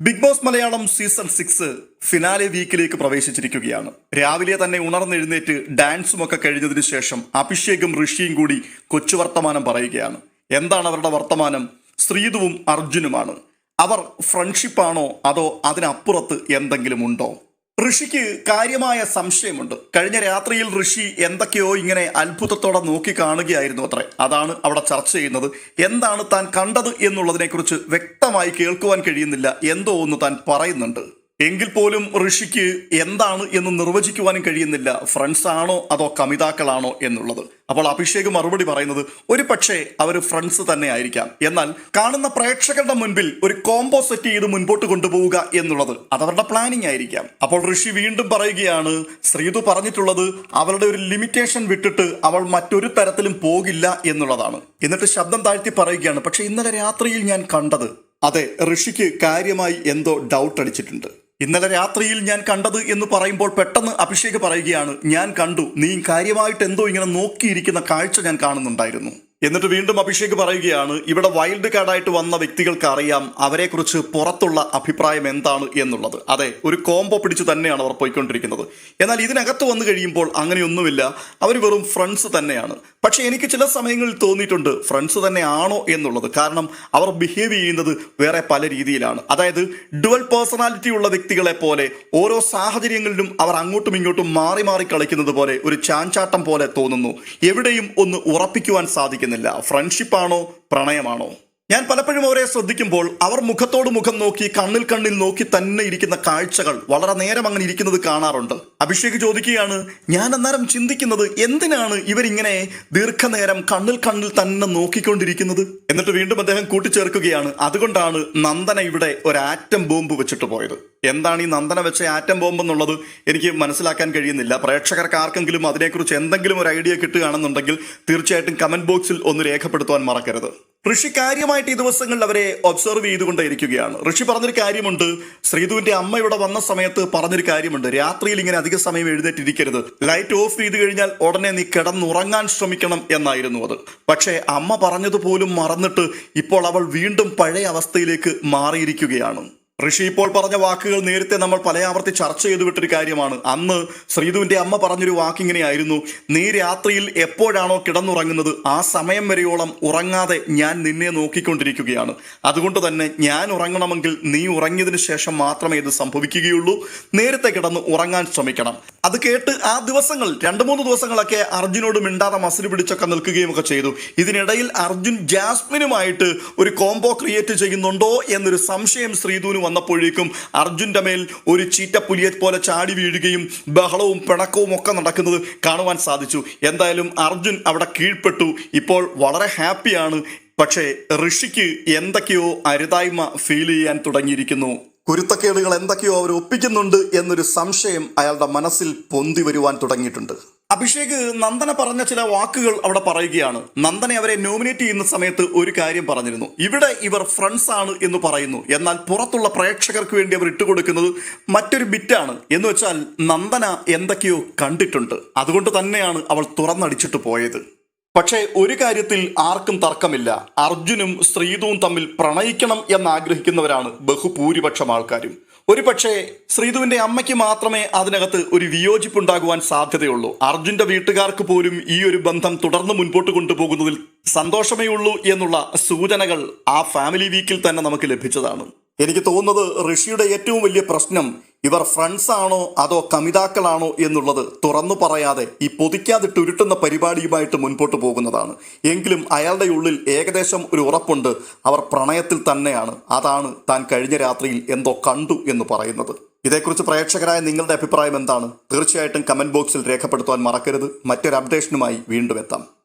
Big Boss Malayalam season six finale വീക്കിലേക്ക് പ്രവേശിച്ചിരിക്കുകയാണ്. രാവിലെ തന്നെ ഉണർന്നെഴുന്നേറ്റ് ഡാൻസും ഒക്കെ കഴിഞ്ഞതിന് ശേഷം അഭിഷേകും ഋഷിയും കൂടി കൊച്ചു വർത്തമാനം പറയുകയാണ്. എന്താണ് അവരുടെ വർത്തമാനം? ശ്രീതുവും അർജുനുമാണ്. അവർ ഫ്രണ്ട്ഷിപ്പാണോ അതോ അതിനപ്പുറത്ത് എന്തെങ്കിലും ഉണ്ടോ? ഋഷിക്ക് കാര്യമായ സംശയമുണ്ട്. കഴിഞ്ഞ രാത്രിയിൽ ഋഷി എന്തൊക്കെയോ ഇങ്ങനെ അത്ഭുതത്തോടെ നോക്കി കാണുകയായിരുന്നു അത്രേ. അതാണ് അവിടെ ചർച്ച ചെയ്യുന്നത്. എന്താണ് താൻ കണ്ടത് എന്നുള്ളതിനെക്കുറിച്ച് വ്യക്തമായി കേൾക്കുവാൻ കഴിയുന്നില്ല. എന്തോ ഒന്ന് താൻ പറയുന്നുണ്ട്. എങ്കിൽ പോലും ഋഷിക്ക് എന്താണ് എന്ന് നിർവചിക്കുവാനും കഴിയുന്നില്ല. ഫ്രണ്ട്സ് ആണോ അതോ കമിതാക്കളാണോ എന്നുള്ളത്. അപ്പോൾ അഭിഷേക് മറുപടി പറയുന്നത് ഒരു പക്ഷേ അവർ ഫ്രണ്ട്സ് തന്നെ ആയിരിക്കാം. എന്നാൽ കാണുന്ന പ്രേക്ഷകരുടെ മുൻപിൽ ഒരു കോംബോ സെറ്റ് ചെയ്ത് മുൻപോട്ട് കൊണ്ടുപോവുക എന്നുള്ളത് അതവരുടെ പ്ലാനിങ് ആയിരിക്കാം. അപ്പോൾ ഋഷി വീണ്ടും പറയുകയാണ് ശ്രീതു പറഞ്ഞിട്ടുള്ളത് അവളുടെ ഒരു ലിമിറ്റേഷൻ വിട്ടിട്ട് അവൾ മറ്റൊരു തരത്തിലും പോകില്ല എന്നുള്ളതാണ്. എന്നിട്ട് ശബ്ദം താഴ്ത്തി പറയുകയാണ് പക്ഷെ ഇന്നലെ രാത്രിയിൽ ഞാൻ കണ്ടത്. അതെ ഋഷിക്ക് കാര്യമായി എന്തോ ഡൗട്ട് അടിച്ചിട്ടുണ്ട്. ഇന്നലെ രാത്രിയിൽ ഞാൻ കണ്ടത് എന്ന് പറയുമ്പോൾ പെട്ടെന്ന് അഭിഷേക് പറയുകയാണ് ഞാൻ കണ്ടു. നീ കാര്യമായിട്ട് എന്തോ ഇങ്ങനെ നോക്കിയിരിക്കുന്ന കാഴ്ച ഞാൻ കാണുന്നുണ്ടായിരുന്നു. എന്നിട്ട് വീണ്ടും അഭിഷേക് പറയുകയാണ് ഇവിടെ വൈൽഡ് കാർഡായിട്ട് വന്ന വ്യക്തികൾക്ക് അറിയാം അവരെക്കുറിച്ച് പുറത്തുള്ള അഭിപ്രായം എന്താണ് എന്നുള്ളത്. അതെ ഒരു കോംബോ പിടിച്ച് തന്നെയാണ് അവർ പോയിക്കൊണ്ടിരിക്കുന്നത്. എന്നാൽ ഇതിനകത്ത് വന്നു കഴിയുമ്പോൾ അങ്ങനെയൊന്നുമില്ല. അവർ വെറും ഫ്രണ്ട്സ് തന്നെയാണ്. പക്ഷെ എനിക്ക് ചില സമയങ്ങളിൽ തോന്നിയിട്ടുണ്ട് ഫ്രണ്ട്സ് തന്നെയാണോ എന്നുള്ളത്. കാരണം അവർ ബിഹേവ് ചെയ്യുന്നത് വേറെ പല രീതിയിലാണ്. അതായത് ഡുവൽ പേഴ്സണാലിറ്റി ഉള്ള വ്യക്തികളെ പോലെ ഓരോ സാഹചര്യങ്ങളിലും അവർ അങ്ങോട്ടും ഇങ്ങോട്ടും മാറി മാറി കളിക്കുന്നത് പോലെ ഒരു ചാഞ്ചാട്ടം പോലെ തോന്നുന്നു. എവിടെയും ഒന്ന് ഉറപ്പിക്കുവാൻ സാധിക്കുന്നില്ല ഫ്രണ്ട്ഷിപ്പാണോ പ്രണയമാണോ? ഞാൻ പലപ്പോഴും അവരെ ശ്രദ്ധിക്കുമ്പോൾ അവർ മുഖത്തോട് മുഖം നോക്കി കണ്ണിൽ കണ്ണിൽ നോക്കി തന്നെ ഇരിക്കുന്ന കാഴ്ചകൾ വളരെ നേരം അങ്ങനെ ഇരിക്കുന്നത് കാണാറുണ്ട്. അഭിഷേക് ചോദിക്കുകയാണ് ഞാൻ അന്നേരം ചിന്തിക്കുന്നത് എന്തിനാണ് ഇവരിങ്ങനെ ദീർഘനേരം കണ്ണിൽ കണ്ണിൽ തന്നെ നോക്കിക്കൊണ്ടിരിക്കുന്നത്? എന്നിട്ട് വീണ്ടും അദ്ദേഹം കൂട്ടിച്ചേർക്കുകയാണ് അതുകൊണ്ടാണ് നന്ദന ഇവിടെ ഒരു ആറ്റം ബോംബ് വെച്ചിട്ട് പോയത്. എന്താണ് ഈ നന്ദന വെച്ച ആറ്റം ബോംബ് എന്നുള്ളത് എനിക്ക് മനസ്സിലാക്കാൻ കഴിയുന്നില്ല. പ്രേക്ഷകർക്ക് ആർക്കെങ്കിലും അതിനെക്കുറിച്ച് എന്തെങ്കിലും ഒരു ഐഡിയ കിട്ടുകയാണെന്നുണ്ടെങ്കിൽ തീർച്ചയായിട്ടും കമന്റ് ബോക്സിൽ ഒന്ന് രേഖപ്പെടുത്തുവാൻ മറക്കരുത്. ഋഷി കാര്യമായിട്ട് ഈ ദിവസങ്ങളിൽ അവരെ ഒബ്സർവ് ചെയ്തുകൊണ്ടേയിരിക്കുകയാണ്. ഋഷി പറഞ്ഞൊരു കാര്യമുണ്ട്. ശ്രീധുവിന്റെ അമ്മ ഇവിടെ വന്ന സമയത്ത് പറഞ്ഞൊരു കാര്യമുണ്ട്. രാത്രിയിൽ ഇങ്ങനെ അധിക സമയം എഴുന്നേറ്റിരിക്കരുത്. ലൈറ്റ് ഓഫ് ചെയ്ത് കഴിഞ്ഞാൽ ഉടനെ നീ കിടന്നുറങ്ങാൻ ശ്രമിക്കണം എന്നായിരുന്നു അത്. പക്ഷേ അമ്മ പറഞ്ഞതുപോലും മറന്നിട്ട് ഇപ്പോൾ അവൾ വീണ്ടും പഴയ അവസ്ഥയിലേക്ക് മാറിയിരിക്കുകയാണ്. ഋഷി ഇപ്പോൾ പറഞ്ഞ വാക്കുകൾ നേരത്തെ നമ്മൾ പലയാവർത്തി ചർച്ച ചെയ്തു വിട്ടൊരു കാര്യമാണ്. അന്ന് ശ്രീധുവിന്റെ അമ്മ പറഞ്ഞൊരു വാക്കിങ്ങനെയായിരുന്നു നീ രാത്രിയിൽ എപ്പോഴാണോ കിടന്നുറങ്ങുന്നത് ആ സമയം വരെയോളം ഉറങ്ങാതെ ഞാൻ നിന്നെ നോക്കിക്കൊണ്ടിരിക്കുകയാണ്. അതുകൊണ്ട് തന്നെ ഞാൻ ഉറങ്ങണമെങ്കിൽ നീ ഉറങ്ങിയതിനു ശേഷം മാത്രമേ ഇത് സംഭവിക്കുകയുള്ളൂ. നേരത്തെ കിടന്ന് ഉറങ്ങാൻ ശ്രമിക്കണം. അത് കേട്ട് ആ ദിവസങ്ങൾ രണ്ട് മൂന്ന് ദിവസങ്ങളൊക്കെ അർജുനോട് മിണ്ടാതെ മസിൽ പിടിച്ചൊക്കെ നിൽക്കുകയും ഒക്കെ ചെയ്തു. ഇതിനിടയിൽ അർജുൻ ജാസ്മിനുമായിട്ട് ഒരു കോംബോ ക്രിയേറ്റ് ചെയ്യുന്നുണ്ടോ എന്നൊരു സംശയം ശ്രീധുവിന് വന്നപ്പോഴേക്കും അർജുന്റെ മേൽ ഒരു ചീറ്റപ്പുലിയെ പോലെ ചാടി വീഴുകയും ബഹളവും പിണക്കവും ഒക്കെ നടക്കുന്നത് കാണുവാൻ സാധിച്ചു. എന്തായാലും അർജുൻ അവിടെ കീഴ്പ്പെട്ടു. ഇപ്പോൾ വളരെ ഹാപ്പിയാണ്. പക്ഷേ ഋഷിക്ക് എന്തൊക്കെയോ അരുതായ്മ ഫീൽ ചെയ്യാൻ തുടങ്ങിയിരിക്കുന്നു. കുരുത്തക്കേടുകൾ എന്തൊക്കെയോ അവർ ഒപ്പിക്കുന്നുണ്ട് എന്നൊരു സംശയം അയാളുടെ മനസ്സിൽ പൊന്തി വരുവാൻ തുടങ്ങിയിട്ടുണ്ട്. അഭിഷേക് നന്ദന പറഞ്ഞ ചില വാക്കുകൾ അവിടെ പറയുകയാണ്. നന്ദനെ അവരെ നോമിനേറ്റ് ചെയ്യുന്ന സമയത്ത് ഒരു കാര്യം പറഞ്ഞിരുന്നു. ഇവിടെ ഇവർ ഫ്രണ്ട്സ് ആണ് എന്ന് പറയുന്നു. എന്നാൽ പുറത്തുള്ള പ്രേക്ഷകർക്ക് വേണ്ടി അവർ ഇട്ടുകൊടുക്കുന്നത് മറ്റൊരു ബിറ്റാണ് എന്ന് വെച്ചാൽ നന്ദന എന്തൊക്കെയോ കണ്ടിട്ടുണ്ട്. അതുകൊണ്ട് തന്നെയാണ് അവൾ തുറന്നടിച്ചിട്ട് പോയത്. പക്ഷേ ഒരു കാര്യത്തിൽ ആർക്കും തർക്കമില്ല. അർജുനും ശ്രീതുവും തമ്മിൽ പ്രണയിക്കണം എന്നാഗ്രഹിക്കുന്നവരാണ് ബഹുഭൂരിപക്ഷം ആൾക്കാരും. ഒരു പക്ഷേ ശ്രീതുവിന്റെ അമ്മയ്ക്ക് മാത്രമേ അതിനകത്ത് ഒരു വിയോജിപ്പുണ്ടാകുവാൻ സാധ്യതയുള്ളൂ. അർജുന്റെ വീട്ടുകാർക്ക് പോലും ഈ ഒരു ബന്ധം തുടർന്ന് മുൻപോട്ട് കൊണ്ടുപോകുന്നതിൽ സന്തോഷമേ ഉള്ളൂ എന്നുള്ള സൂചനകൾ ആ ഫാമിലി വീക്കിൽ തന്നെ നമുക്ക് ലഭിച്ചതാണ്. എനിക്ക് തോന്നുന്നത് ഋഷിയുടെ ഏറ്റവും വലിയ പ്രശ്നം ഇവർ ഫ്രണ്ട്സ് ആണോ അതോ കമിതാക്കളാണോ എന്നുള്ളത് തുറന്നു പറയാതെ ഈ പൊതിക്കാതിട്ട് ഉരുട്ടുന്ന പരിപാടിയുമായിട്ട് മുൻപോട്ട് പോകുന്നതാണ്. എങ്കിലും അയാളുടെ ഉള്ളിൽ ഏകദേശം ഒരു ഉറപ്പുണ്ട്. അവർ പ്രണയത്തിൽ തന്നെയാണ്. അതാണ് താൻ കഴിഞ്ഞ രാത്രിയിൽ എന്തോ കണ്ടു എന്ന് പറയുന്നത്. ഇതേക്കുറിച്ച് പ്രേക്ഷകരായ നിങ്ങളുടെ അഭിപ്രായം എന്താണ്? തീർച്ചയായിട്ടും കമന്റ് ബോക്സിൽ രേഖപ്പെടുത്തുവാൻ മറക്കരുത്. മറ്റൊരു അപ്ഡേഷനുമായി വീണ്ടും എത്താം.